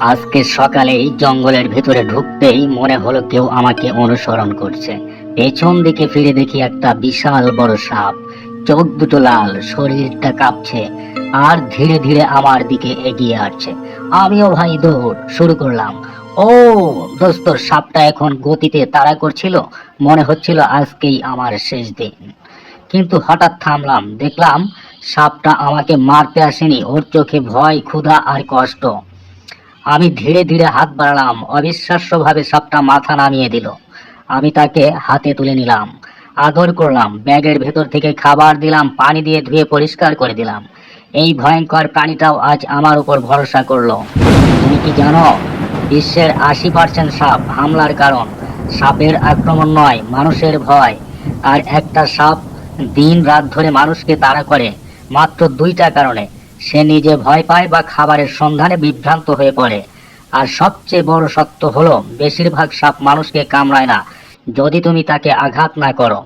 আজকে সকালেই জঙ্গলের ভেতরে ঢুকতেই মনে হলো কেউ আমাকে অনুসরণ করছে। পেছন দিকে ফিরে দেখি একটা বিশাল বড় সাপ। চোখ দুটো লাল, শরীরটা কাঁপছে আর ধীরে ধীরে আমার দিকে এগিয়ে আসছে। আমিও ভাই দৌড় শুরু করলাম। ও, দোস্ত, সাপটা এখন গতিতে তাড়া করছিল। মনে হচ্ছিল আজকেই আমার শেষ দিন। কিন্তু হঠাৎ থামলাম, দেখলাম সাপটা আমাকে মারতে আসেনি। ওর চোখে ভয়, ক্ষুধা আর কষ্ট। আমি ধীরে ধীরে হাত বাড়ালাম, অবিশ্বাস্যভাবে সাপটা মাথা নামিয়ে দিল। আমি তাকে হাতে তুলে নিলাম, আদর করলাম, ব্যাগের ভেতর থেকে খাবার দিলাম, পানি দিয়ে ধুয়ে পরিষ্কার করে দিলাম। এই ভয়ঙ্কর প্রাণীটাও আজ আমার উপর ভরসা করল। তুমি কি জানো, বিশ্বের আশি পার্সেন্ট সাপ হামলার কারণ? সাপের আক্রমণ নয়, মানুষের ভয়। আর একটা সাপ দিন রাত ধরে মানুষকে তাড়া করে, মাত্র দুইটা কারণে। সে নিজে ভয় পায় বা খাবারের সন্ধানে বিভ্রান্ত হয়ে পড়ে। আর সবচেয়ে বড় সত্য হলো, বেশিরভাগ সাপ মানুষকে কামড়ায় না, যদি তুমি তাকে আঘাত না করো।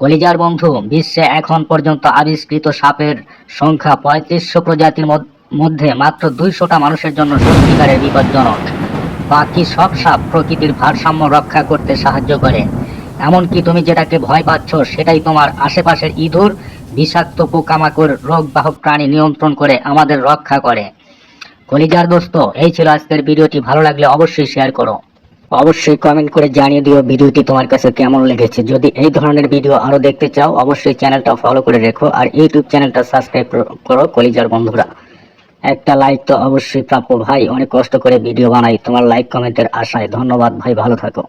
কলিজার বন্ধু, বিশ্বে এখন পর্যন্ত আবিষ্কৃত সাপের সংখ্যা পঁয়ত্রিশশো প্রজাতির মধ্যে মাত্র দুইশোটা মানুষের জন্য সত্যিকারের বিপজ্জনক। বাকি সব সাপ প্রকৃতির ভারসাম্য রক্ষা করতে সাহায্য করে। এমনকি তুমি যেটাকে ভয় পাচ্ছ, সেটাই তোমার আশেপাশের ইঁদুর বিষাক্ত পোকামাকড় রোগ বাহক প্রাণী নিয়ন্ত্রণ করে আমাদের রক্ষা করে। কলিজার দোস্ত, এই ছিল আজকের ভিডিওটি। ভালো লাগলে অবশ্যই শেয়ার করো। অবশ্যই কমেন্ট করে জানিয়ে দিও ভিডিওটি তোমার কাছে কেমন লেগেছে। যদি এই ধরনের ভিডিও আরও দেখতে চাও, অবশ্যই চ্যানেলটা ফলো করে রেখো আর ইউটিউব চ্যানেলটা সাবস্ক্রাইব করো কলিজার বন্ধুরা। একটা লাইক তো অবশ্যই প্রাপ্য ভাই, অনেক কষ্ট করে ভিডিও বানাই। তোমার লাইক কমেন্টের আশায়। ধন্যবাদ ভাই, ভালো থাকো।